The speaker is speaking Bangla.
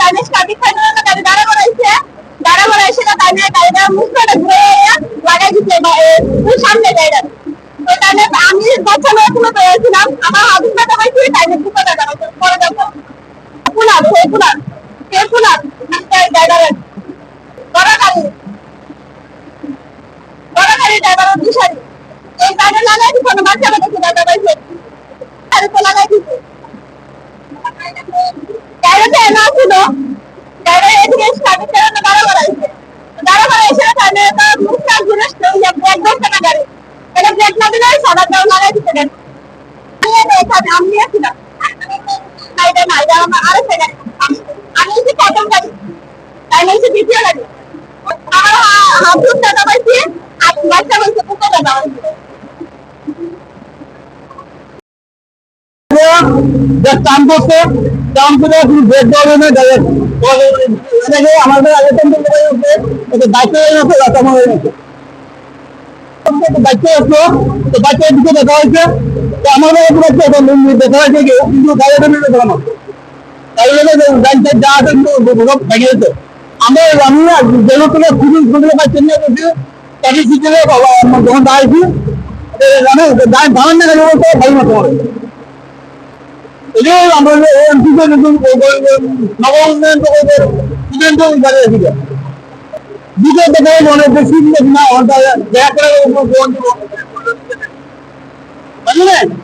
তাইনে স্টার্টিং ফাইনাল না গাড়ি দাঁড়া করাইছে দাঁড়া করাইছে না তাইনে গাড়িটা মুখটা ঘুরে লাগাই বা ওই সামনে গাড়িটা তো তাইনে আমি বাচ্চা মেয়ে তুলে পেয়েছিলাম আমার হাত ব্যথা পাইছি তাইনে দুটো ব্যথা পাইছে পরে দেখো। পুলার সে পুলার কে পুলার ড্রাইভার বড় গাড়ি বড় গাড়ি ড্রাইভার দিশারি। এই গাড়ি লাগাই দিছে না বাচ্চা মেয়ে দেখে ব্যথা পাইছে গাড়ি তো লাগাই দিছে। গাড়িতে এনা ছিল গাড়ি এদিকে স্টার্টিং করে না দাঁড়া করাইছে দাঁড়া করাইছে তাহলে তো মুখটা ঘুরে ব্রেক ধরছে না গাড়ি। এটা ব্রেক না দিলে সাদা দাও লাগাই দিতে গাড়ি আমি আমি নিয়েছিলাম না। এটা না দ্বিতীয় গাড়ি। আমার হাত দুধ দাদা পাইছি আর বাচ্চা বলছে কুকুর দাদা পাইছি যে কাম করছে, কাম করে তুমি ব্রেক দেওয়া না এটাকে আমাদের আগে থেকে এটা দায়িত্ব গেছে রাস্তা গেছে। দায়িত্ব আসলো তো দায়িত্ব দিকে দেখা হয়েছে। তো আমাদের উপরে একটা দেখা হয়েছে কি কিন্তু গাড়িটা নিয়ে দেখানো তাই জন্য গাড়িতে যা আছে ভেঙে যেত আমরা আমি যেন তুলে খুবই খুবই পাচ্ছেন না বলছি মতো এই আমরা এমপিতে নতুন নব উন্নয়ন প্রকল্পের গাড়ি ছিল দুটো দেখে অনেক বেশি না দেখা করে বুঝলেন